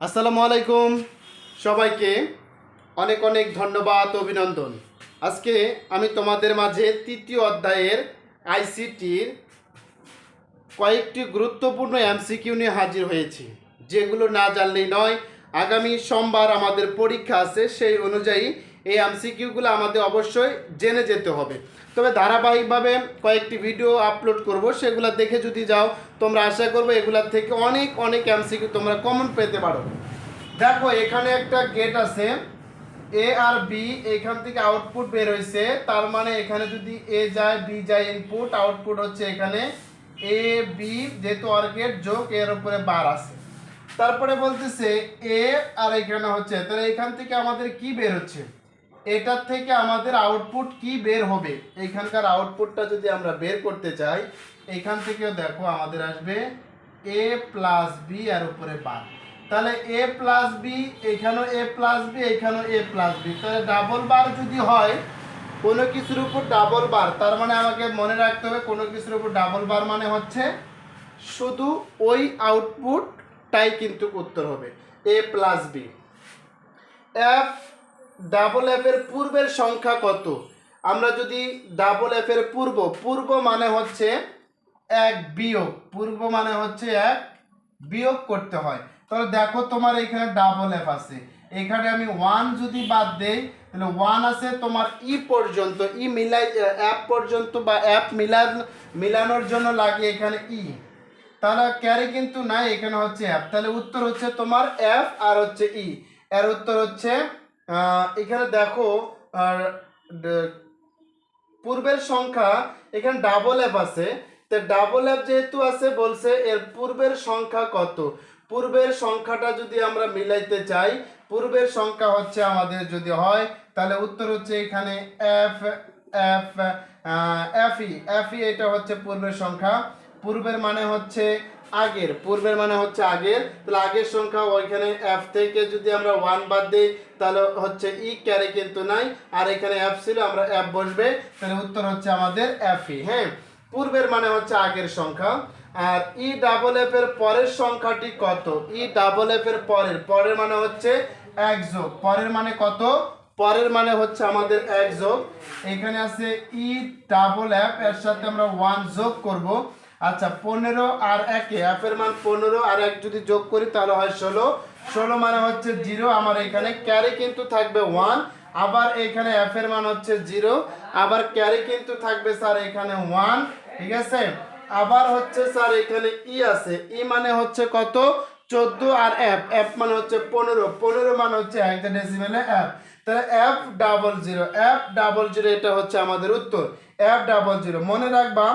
আসসালামু আলাইকুম। সবাইকে অনেক অনেক ধন্যবাদ, অভিনন্দন। আজকে আমি তোমাদের মাঝে তৃতীয় অধ্যায়ের আইসিটির কয়েকটি গুরুত্বপূর্ণ এমসিকিউ নিয়ে হাজির হয়েছি। যেগুলো না জানলেই নয়, আগামী সোমবার আমাদের পরীক্ষা আছে, সেই অনুযায়ী এই এমসিকিউগুলো আমাদের অবশ্যই জেনে যেতে হবে। তবে ধারাবাহিকভাবে কয়েকটি ভিডিও আপলোড করব, সেগুলো দেখে যদি যাও, তোমরা আশা করব এগুলার থেকে অনেক অনেক এমসিকিউ তোমরা কমন পেতে পারো। দেখো, এখানে একটা গেট আছে এ আর বি এখান থেকে আউটপুট বের হয়েছে। তার মানে এখানে যদি এ যায় বি যায় ইনপুট আউটপুট হচ্ছে এখানে এ বি যেহেতু অর গেট যোগ, এর উপরে বার আছে। তারপরে বলতেছে এ আর এখানে হচ্ছে, তাহলে এখান থেকে আমাদের কি বের হচ্ছে? এটার থেকে আমাদের আউটপুট কি বের হবে? এখানকার আউটপুটটা যদি আমরা বের করতে চাই, এখান থেকেও দেখো আমাদের আসবে এ প্লাস বি আর উপরে বার তাহলে এ প্লাস বি এখানেও এ প্লাস বি এখানেও এ প্লাস বি তাহলে ডাবল বার যদি হয়, কোনো কিছুর উপর ডাবল বার তার মানে আমাকে মনে রাখতে হবে কোনো কিছুর উপর ডাবল বার মানে হচ্ছে শুধু ওই আউটপুটটাই কিন্তু উত্তর হবে। A plus B F double F এর পূর্বের সংখ্যা কত? আমরা যদি ডাবল এফ এর পূর্ব পূর্ব মানে হচ্ছে এক বিয়োগ, পূর্ব মানে হচ্ছে এক বিয়োগ করতে হয়। তাহলে দেখো তোমার এখানে ডাবল এফ আছে। এখানে আমি ওয়ান যদি বাদ দেই, তাহলে ওয়ান আছে তোমার ই পর্যন্ত ই মিলাই অ্যাপ পর্যন্ত বা অ্যাপ মিলান, মিলানোর জন্য লাগে এখানে ই তাহলে ক্যারে কিন্তু নাই, এখানে হচ্ছে অ্যাপ তাহলে উত্তর হচ্ছে তোমার এফ আর হচ্ছে ই এর উত্তর হচ্ছে এখানে দেখো, আর পূর্বের সংখ্যা এখানে ডাবল অ্যাপ আছে। তো ডাবল অ্যাপ যেহেতু আছে, বলছে এর পূর্বের সংখ্যা কত? পূর্বের সংখ্যাটা যদি আমরা মিলাইতে চাই, পূর্বের সংখ্যা হচ্ছে আমাদের যদি হয়, তাহলে উত্তর হচ্ছে এখানে F F F E F E এটা হচ্ছে পূর্বের সংখ্যা। পূর্বের মানে হচ্ছে আগের, পূর্বের মানে হচ্ছে আগের, তাহলে আগের সংখ্যা ওইখানে এফ থেকে যদি আমরা ওয়ান বাদ দিই, তাহলে হচ্ছে ই ক্যারে কিন্তু নাই, আর এখানে এফ ছিল, আমরা এফ বসবে, তাহলে উত্তর হচ্ছে আমাদের এফ ই হ্যাঁ? পূর্বের মানে হচ্ছে আগের সংখ্যা, আর ই ডাবল এফ এর পরের সংখ্যাটি কত? ই ডাবল এফ এর পরের পরের মানে হচ্ছে এক যোগ, পরের মানে কত? পরের মানে হচ্ছে আমাদের এক যোগ, এখানে আছে ই ডাবল এফ এর সাথে আমরা ওয়ান যোগ করব আচ্ছা পনেরো আর একে এফ এর মান পনেরো আর এক যদি যোগ করি তাহলে হয় ষোলো। ষোলো মানে হচ্ছে জিরো, আমার এখানে ক্যারি কিন্তু থাকবে ওয়ান আবার এখানে এফ এর মান হচ্ছে জিরো, আবার ক্যারি কিন্তু থাকবে স্যার এখানে ওয়ান ঠিক আছে? আবার হচ্ছে স্যার এখানে ই আছে ই মানে হচ্ছে কত? চোদ্দ আর এফ এফ মানে হচ্ছে পনেরো পনেরো মানে হচ্ছে এক ডেসিমেলে এফ তাহলে F double zero F double zero এটা হচ্ছে আমাদের উত্তর এফ ডাবল জিরো মনে রাখবা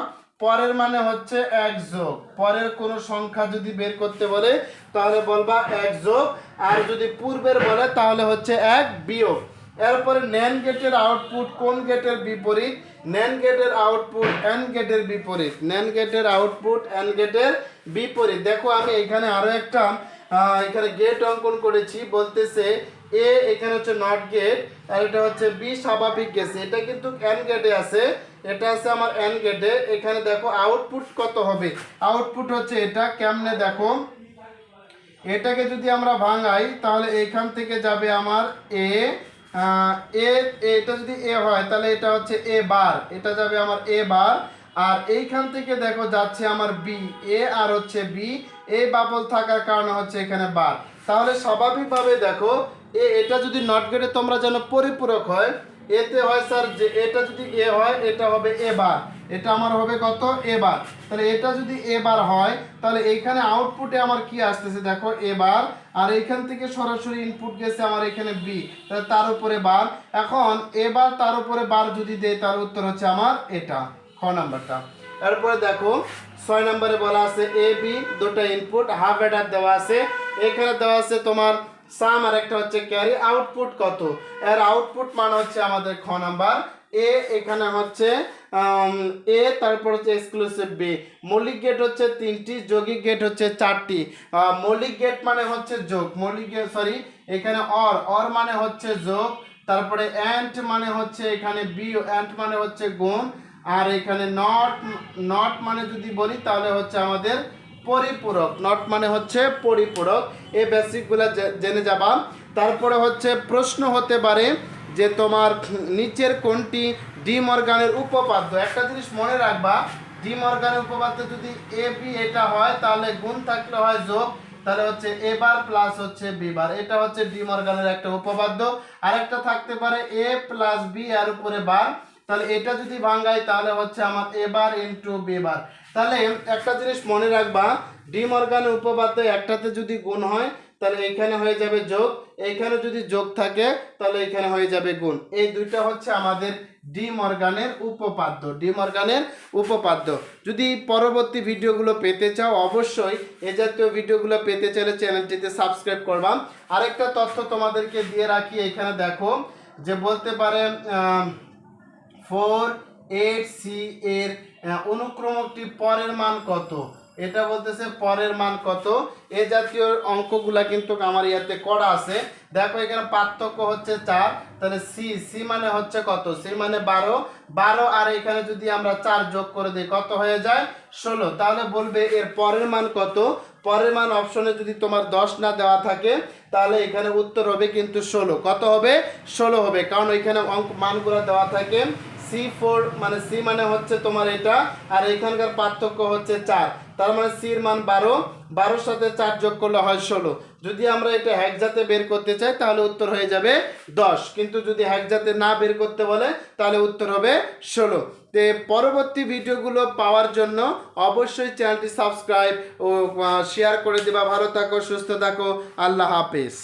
পরের মানে হচ্ছে এক যোগ। পরের কোনো সংখ্যা যদি বের করতে বলে, তাহলে বলবা এক যোগ। আর যদি পূর্বের বলে, তাহলে হচ্ছে এক বিয়োগ। এরপরে ন্যান গেটের আউটপুট কোন গেটের বিপরীত? ন্যান গেটের আউটপুট এন গেটের বিপরীত। ন্যান গেটের আউটপুট এন গেটের বিপরীত। দেখো, আমি এখানে আরও একটা এখানে গেট অঙ্কন করেছি। বলতেছে এ এখানে হচ্ছে নট গেট আর এটা হচ্ছে বি স্বাভাবিক গেছে এটা কিন্তু এন গেটে আছে, এটা আছে আমার এন গেটে এখানে দেখো আউটপুট কত হবে? আউটপুট হচ্ছে এটা, কেমনে দেখো? এটাকে যদি আমরা ভাঙাই, তাহলে এখান থেকে যাবে আমার এ এ এটা যদি এ হয়, তাহলে এটা হচ্ছে এ বার এটা যাবে আমার এ বার আর এইখান থেকে দেখো যাচ্ছে আমার বি এ আর হচ্ছে বি এ বাবল থাকার কারণে হচ্ছে এখানে বার তাহলে স্বাভাবিকভাবে দেখো এ, এটা যদি নট গেটে তোমরা যেন পরিপূরক হয়, এতে হয় স্যার যে এটা যদি এ হয়, এটা হবে এ বার। এটা আমার হবে কত? এবার তাহলে এটা যদি এবার হয়, তাহলে এইখানে আউটপুটে আমার কি আসতেছে দেখো? এবার আর এইখান থেকে সরাসরি ইনপুট গেছে আমার এখানে বি তাহলে তার উপরে বার। এখন এবার তার উপরে বার যদি দেয়, তার উত্তর হচ্ছে আমার এটা। খ নাম্বারটা। এরপরে দেখো, ছয় নম্বরে বলা আছে এ, বি, দুটো ইনপুট হাফ অ্যাডার দেওয়া আছে। এখানে দেওয়া আছে তোমার সাম আর একটা হচ্ছে ক্যারি আউটপুট কত? এর আউটপুট মানে হচ্ছে আমাদের খ নাম্বার। এ এখানে হচ্ছে এ তারপর হচ্ছে এক্সক্লুসিভ বি মৌলিক গেট হচ্ছে তিনটি, যৌগিক গেট হচ্ছে চারটি। মৌলিক গেট মানে হচ্ছে যোগ। মৌলিক গেট সরি এখানে অর অর মানে হচ্ছে যোগ। তারপরে অ্যান্ট মানে হচ্ছে এখানে বি অ্যান্ট মানে হচ্ছে গুণ। আর এখানে নট নট মানে যদি বলি, তাহলে হচ্ছে আমাদের পরিপূরক নট মানে হচ্ছে পরিপূরক। এই বেসিকগুলো জেনে যাবা। তারপরে হচ্ছে প্রশ্ন হতে পারে যে তোমার নিচের কোনটি ডি মর্গানের উপপাদ্য? একটা জিনিস মনে রাখবা ডি মর্গানের উপপাদ্য যদি এ, বি, এটা হয়, তাহলে গুণ থাকলে হয় যোগ। তাহলে হচ্ছে এ বার প্লাস হচ্ছে বি বার। এটা হচ্ছে ডি মর্গানের একটা উপপাদ্য। আরেকটা থাকতে পারে এ প্লাস বি আর উপরে বার। তাহলে এটা যদি ভাঙাই তাহলে হচ্ছে আমার এ বার ইন্টু বি বার তাহলে একটা জিনিস মনে রাখবা ডি মর্গানের উপপাদ্য একটাতে যদি গুণ হয়, তাহলে এইখানে হয়ে যাবে যোগ। এইখানে যদি যোগ থাকে, তাহলে এখানে হয়ে যাবে গুণ। এই দুইটা হচ্ছে আমাদের ডি মর্গানের উপপাদ্য ডি মর্গানের উপপাদ্য। যদি পরবর্তী ভিডিওগুলো পেতে চাও, অবশ্যই এ জাতীয় ভিডিওগুলো পেতে চাইলে চ্যানেলটিতে সাবস্ক্রাইব করবা। আরেকটা তথ্য তোমাদেরকে দিয়ে রাখি, এখানে দেখো যে বলতে পারে ফোর এইট সি এর অনুক্রমকটি পরের মান কত? এটা বলতেছে পরের মান কত? এ জাতীয় অঙ্কগুলা কিন্তু আমার ইয়াতে করা আছে। দেখো এখানে পার্থক্য হচ্ছে চার, তাহলে সি সি মানে হচ্ছে কত? সি মানে বারো। বারো আর এখানে যদি আমরা চার যোগ করে দিই, কত হয়ে যায়? ষোলো। তাহলে বলবে এর পরের মান কত? পরের মান অপশনে যদি তোমার দশ না দেওয়া থাকে, তাহলে এখানে উত্তর হবে কিন্তু ষোলো। কত হবে? ষোলো হবে। কারণ এখানে অঙ্ক মানগুলো দেওয়া থাকে। সি ফোর মানে সি মানে হচ্ছে তোমার এটা, আর এখানকার পার্থক্য হচ্ছে চার। তার মানে সির মান বারো, বারোর সাথে চার যোগ করলে হয় ষোলো। যদি আমরা এটা হ্যাকজাতে বের করতে চাই, তাহলে উত্তর হয়ে যাবে দশ। কিন্তু যদি হ্যাকজাতে না বের করতে বলে, তাহলে উত্তর হবে ষোলো। তে পরবর্তী ভিডিওগুলো পাওয়ার জন্য অবশ্যই চ্যানেলটি সাবস্ক্রাইব ও শেয়ার করে দেবা। ভালো থাকো, সুস্থ থাকো। আল্লাহ হাফেজ।